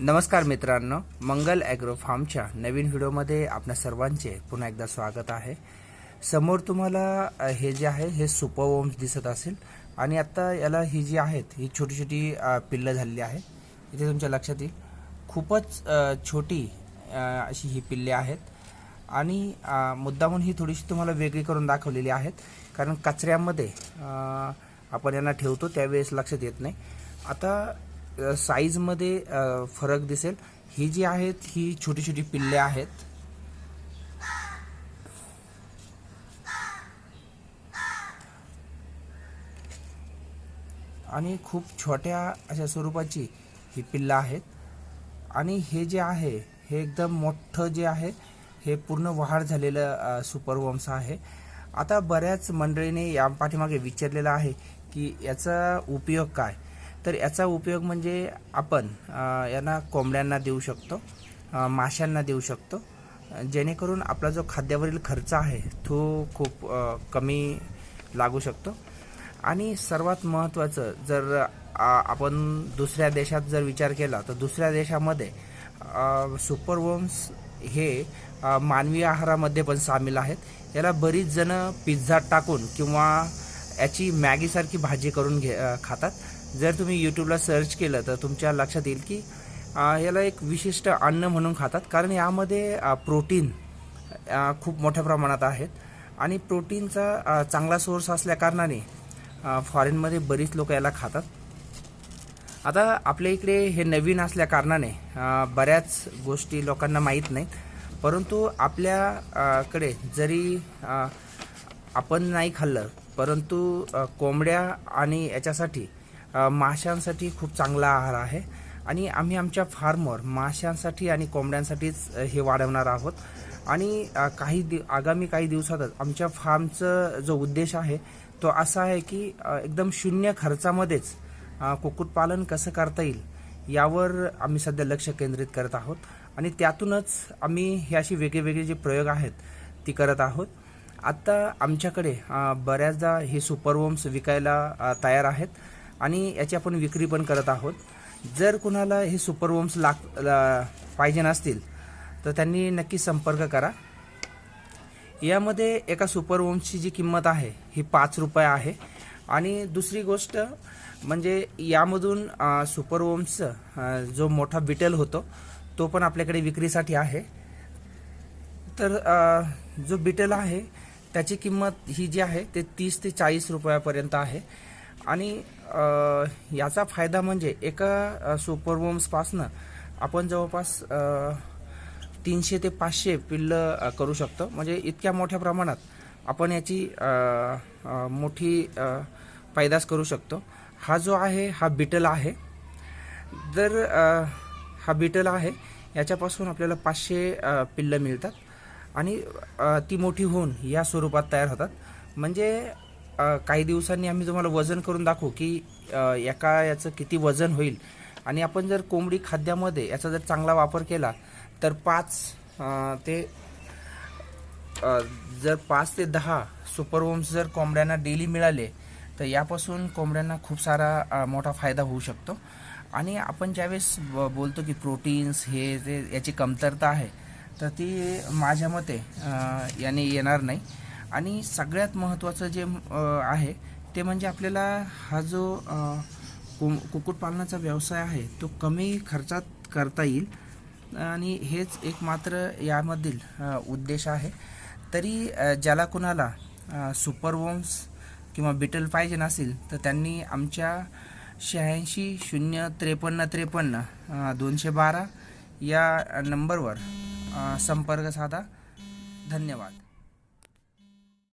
नमस्कार मित्रांनो मंगल ॲग्रो फार्मच्या नवीन व्हिडिओमध्ये आपल्या सर्वांचे पुन्हा एकदा स्वागत आहे. समोर तुम्हाला हे जे आहे हे सुपर वोम्स दिसत असेल आणि आत्ता याला ही जी आहेत ही छोटी छोटी पिल्लं झालेली आहे. इथे तुमच्या लक्षात येईल. खूपच छोटी अशी ही पिल्ले आहेत. आणि अ, मुद्दामून ही थोडीशी तुम्हाला वेगळी करून दाखवलेली आहेत. कारण कचऱ्यामध्ये आपण यांना ठेवतो त्यावेळेस लक्षात येत नाही. आता साईजमध्ये फरक दिसेल. ही जी आहेत ही छोटी छोटी पिल्ले आहेत. आणि खूप छोट्या अशा स्वरूपाची ही पिल्लं आहेत. आणि हे जे आहे हे एकदम मोठं जे आहे हे पूर्ण वाढ झालेलं सुपर वम्स आहे. आता बऱ्याच मंडळीने या पाठीमागे विचारलेलं आहे की याचा उपयोग काय? तर याचा उपयोग म्हणजे आपण यांना कोंबड्यांना देऊ शकतो माशांना देऊ शकतो. जेणेकरून आपला जो खाद्यावरील खर्च आहे तो खूप कमी लागू शकतो. आणि सर्वात महत्त्वाचं जर आपण दुसऱ्या देशात जर विचार केला तर दुसऱ्या देशामध्ये सुपर वोम्स हे मानवी आहारामध्ये पण सामील आहेत. याला बरीच जणं पिझ्झात टाकून किंवा याची मॅगीसारखी भाजी करून घे खातात. जर तुम्ही यूट्यूबला सर्च केलं तर तुमच्या लक्षात येईल की याला एक विशिष्ट अन्न म्हणून खातात. कारण यामध्ये प्रोटीन खूप मोठ्या प्रमाणात आहेत. आणि प्रोटीनचा चांगला सोर्स असल्याकारणाने फॉरेनमध्ये बरीच लोक याला खातात. आता आपल्या इकडे हे नवीन असल्या कारणाने बऱ्याच गोष्टी लोकांना माहीत नाहीत. परंतु आपल्याकडे जरी आपण नाही खाल्लं परंतु कोंबड्या आणि याच्यासाठी माशांसाठी खूप चांगला आहार आहे. आणि आम्ही आमच्या फार्मवर माशांसाठी आणि कोंबड्यांसाठीच हे वाढवणार आहोत. आणि काही दि आगामी काही दिवसातच आमच्या फार्मचं जो उद्देश आहे तो असा आहे की एकदम शून्य खर्चामध्येच कुक्कुटपालन कसं करता येईल यावर आम्ही सध्या लक्ष केंद्रित करत आहोत. आणि त्यातूनच आम्ही हे अशी वेगळेवेगळे जे प्रयोग आहेत ती करत आहोत. आत्ता आमच्याकडे बऱ्याचदा हे सुपरवोम्स विकायला तयार आहेत. आणि याची आपण विक्री पण करत आहोत. जर कुणाला हे सुपरवोम्स लाग ला- पाहिजे नसतील तर त्यांनी नक्की संपर्क करा. यामध्ये एका सुपर ओमची जी किंमत आहे ही पाच रुपये आहे. आणि दुसरी गोष्ट म्हणजे यामधून अ, सुपर जो मोठा बिटल होतो तो पण आपल्याकडे विक्रीसाठी आहे. तर जो बिटल आहे त्याची किंमत ही जी आहे ते तीस ते चाळीस रुपयापर्यंत आहे. आणि याचा फायदा म्हणजे एका सुपरवोम्सपासनं आपण जवळपास तीनशे ते पाचशे पिल्लं करू शकतो. म्हणजे इतक्या मोठ्या प्रमाणात आपण याची मोठी पैदास करू शकतो. हा जो आहे हा बिटल आहे. जर हा बिटल आहे याच्यापासून आपल्याला पाचशे पिल्लं मिळतात आणि ती मोठी होऊन या स्वरूपात तयार होतात. म्हणजे काही दिवसांनी आम्ही तुम्हाला वजन करून दाखवू की एका याचं किती वजन होईल. आणि आपण जर कोंबडी खाद्यामध्ये याचा जर चांगला वापर केला तर पाच ते जर पाच ते दहा सुपरवोम्स जर कोंबड्यांना डेली मिळाले तर यापासून कोंबड्यांना खूप सारा मोठा फायदा होऊ शकतो. आणि आपण ज्यावेळेस ब- बोलतो की प्रोटीन्स हे जे याची कमतरता आहे तर ती माझ्या मते याने येणार नाही. आणि सगळ्यात महत्त्वाचं जे आहे ते म्हणजे आपल्याला हा जो कु कुक्कुटपालनाचा व्यवसाय आहे तो कमी खर्चात करता येईल. आणि हेच एक मात्र यामधील उद्देश आहे. तरी ज्याला कुणाला सुपरवोम्स किंवा बिटल पाहिजे नसेल तर त्यांनी आमच्या शहाऐंशी शून्य त्रेपन्न त्रेपन्न दोनशे बारा या नंबरवर संपर्क साधा. धन्यवाद.